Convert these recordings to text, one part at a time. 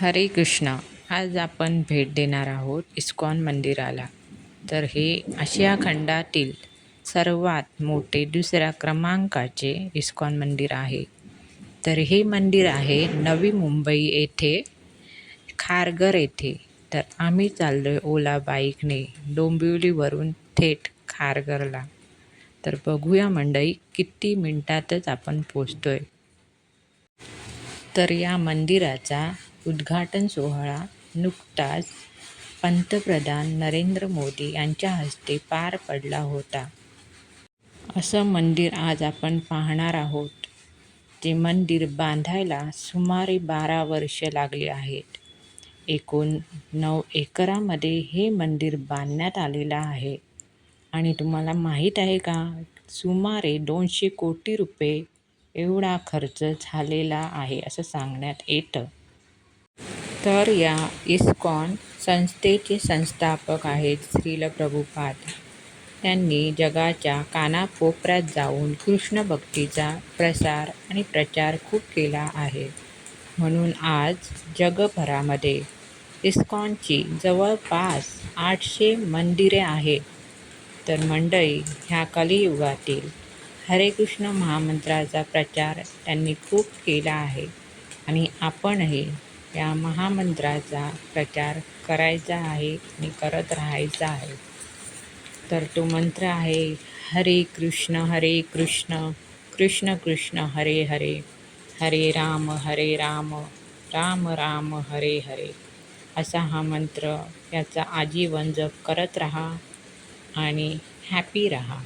हरे कृष्ण. आज आपण भेट देणार आहोत इस्कॉन मंदिराला. तर हे आशिया खंडातील सर्वात मोठे दुसऱ्या क्रमांकाचे इस्कॉन मंदिर आहे. तर हे मंदिर आहे नवी मुंबई येथे खारघर येथे. तर आम्ही चाललो आहे ओला बाईकने डोंबिवलीवरून थेट खारघरला. तर बघूया मंडई किती मिनटातच आपण पोचतो आहे तर या मंदिराचा उद्घाटन सोहळा नुकताच पंतप्रधान नरेंद्र मोदी यांच्या हस्ते पार पडला होता. असं मंदिर आज आपण पाहणार आहोत. ते मंदिर बांधायला सुमारे बारा वर्ष लागली आहेत. एकूण नऊ एकरामध्ये हे मंदिर बांधण्यात आलेलं आहे. आणि तुम्हाला माहीत आहे का? सुमारे दोनशे कोटी रुपये एवढा खर्च झालेला आहे असं सांगण्यात येतं. तर या इस्कॉन संस्थेचे संस्थापक आहेत श्रील प्रभुपाद. त्यांनी जगाच्या कानाकोपऱ्यात जाऊन कृष्ण भक्तीचा प्रसार आणि प्रचार खूप केला आहे. म्हणून आज जगभरामध्ये इस्कॉनची जवळपास आठशे मंदिरे आहेत. तर मंडळी ह्या कलियुगातील हरे कृष्ण महामंत्राचा प्रचार त्यांनी खूप केला आहे आणि आपणही या महामंत्राचा प्रचार करायचा आहे आणि करत राहायचा आहे. तर तो मंत्र आहे हरे कृष्ण हरे कृष्ण कृष्ण कृष्ण हरे हरे हरे राम हरे राम राम राम हरे हरे. असा हा मंत्र याचा आजीवन जप करत राहा आणि हॅपी राहा.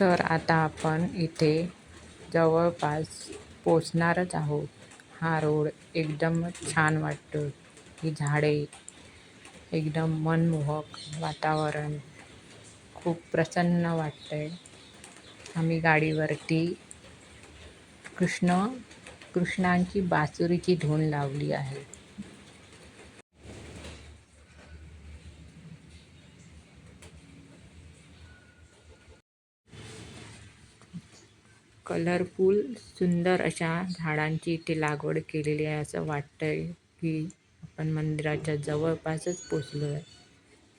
तर आता आपण इथे जवळपास पोचणारच आहोत. हा रोड एकदम छान वाटतो ही झाडे एकदम मनमोहक वातावरण खूप प्रसन्न वाटतंय. आम्ही गाडीवरती कृष्ण कृष्णांची बासुरीची धून लावली आहे. कलरफुल सुंदर अशा झाडांची इथे लागवड केलेली आहे असं वाटतंय की आपण मंदिराच्या जवळपासच पोचलो आहे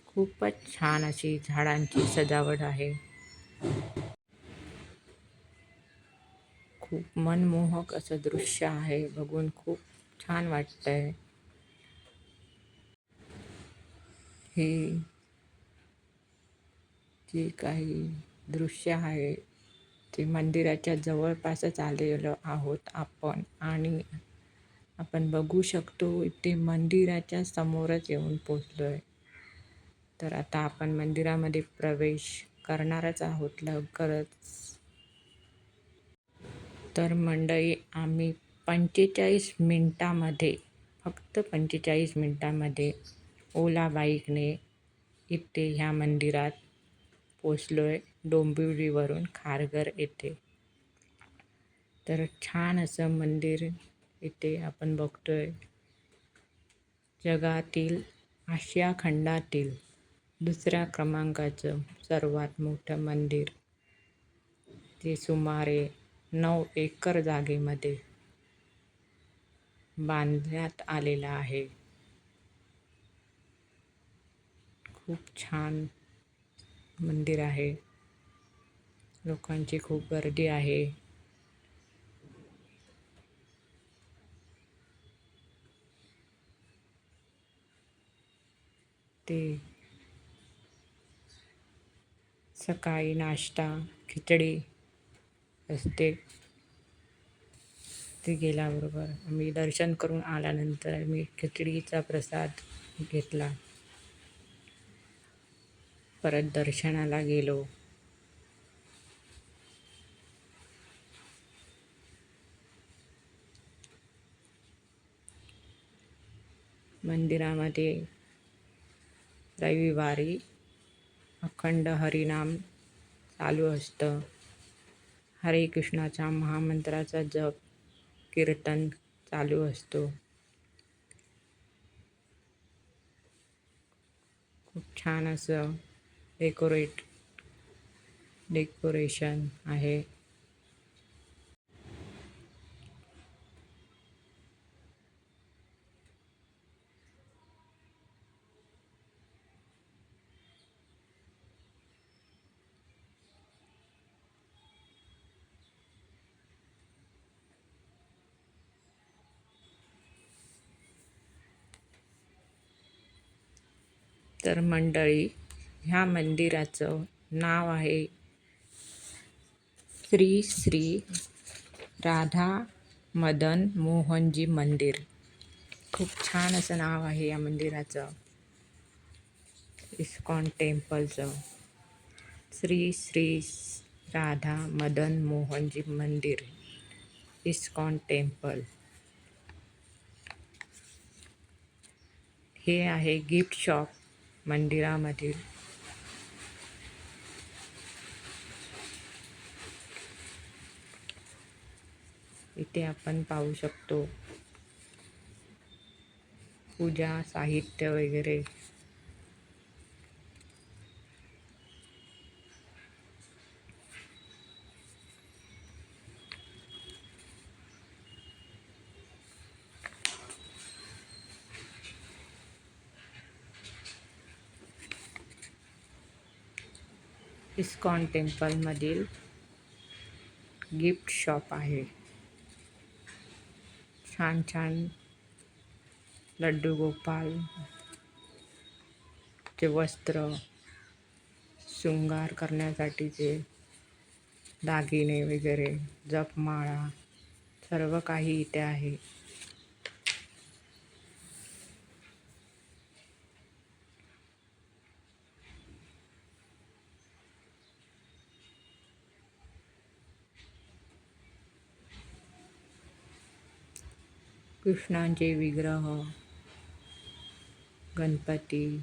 खूपच छान अशी झाडांची सजावट आहे. खूप मनमोहक असं दृश्य आहे बघून खूप छान वाटतंय. हे जे काही दृश्य आहे ते मंदिराच्या जवळपासच आलेलो आहोत आपण. आणि आपण बघू शकतो इथे मंदिराच्या समोरच येऊन पोचलो आहे तर आता आपण मंदिरामध्ये प्रवेश करणारच आहोत लवकरच. तर मंडळी आम्ही पंचेचाळीस मिनटामध्ये फक्त पंचेचाळीस मिनटामध्ये ओला बाईकने इथे ह्या मंदिरात पोचलो आहे डोंबिवलीवरून खारघर येथे तर छान असं मंदिर इथे आपण बघतोय. जगातील आशिया खंडातील दुसऱ्या क्रमांकाचं सर्वात मोठं मंदिर. ते सुमारे नऊ एकर जागेमध्ये बांधण्यात आलेलं आहे. खूप छान मंदिर आहे. लोकांची खूप गर्दी आहे. ते सकाळी नाश्ता खिचडी असते. ते गेल्याबरोबर आम्ही दर्शन करून आल्यानंतर आम्ही खिचडीचा प्रसाद घेतला. परत दर्शनाला गेलो. मंदिरामध्ये रविवारी अखंड हरिनाम चालू असतं. हरे कृष्णाचा महामंत्राचा जप कीर्तन चालू असतो. खूप छान असं डेकोरेट डेकोरेशन आहे. तर मंडळी ह्या मंदिराचं नाव आहे श्री श्री राधा मदन मोहनजी मंदिर. खूप छान असं नाव आहे या मंदिराचं. इस्कॉन टेम्पलचं. श्री श्री राधा मदन मोहनजी मंदिर इस्कॉन टेम्पल. हे आहे गिफ्ट शॉप. मंदिरामधील. इथे आपण पाहू शकतो. पूजा साहित्य वगैरे. इस्कॉन टेम्पलमधील गिफ्ट शॉप आहे. छान छान लड्डू गोपाल चे वस्त्र शृंगार करण्यासाठीचे दागिने वगैरे जपमाळा सर्व काही इथे आहे. कृष्णांचे विग्रह गणपती.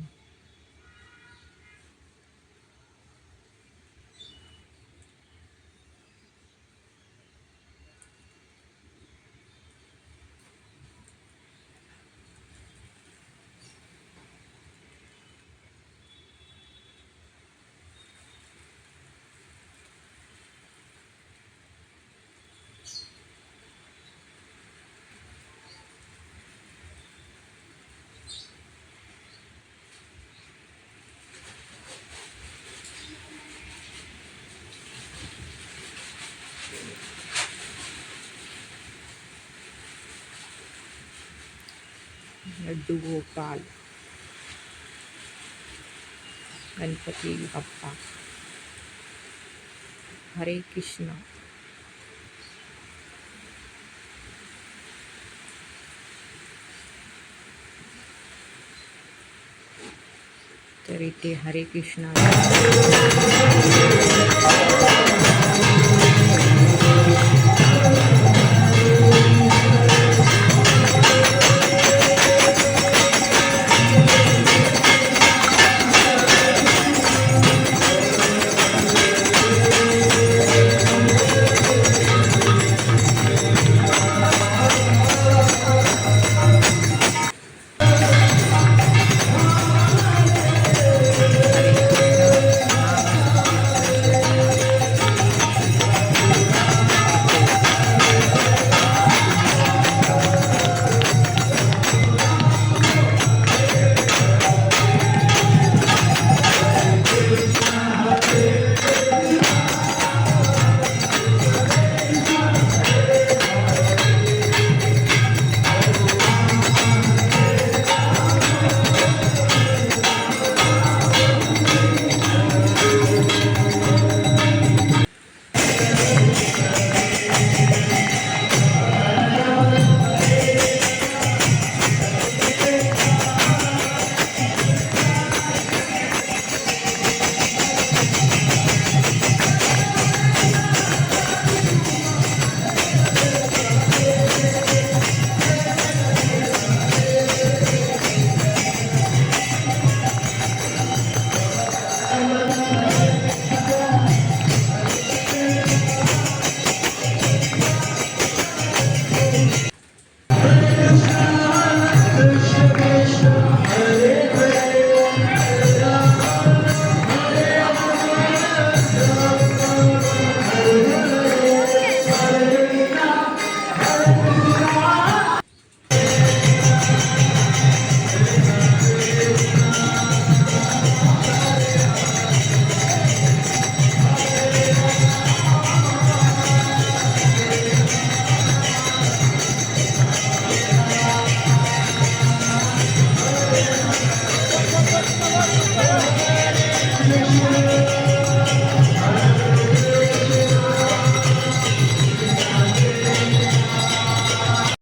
सिद्धू गोपाल गणपती बाप्पा हरे कृष्ण तर इथे हरे कृष्ण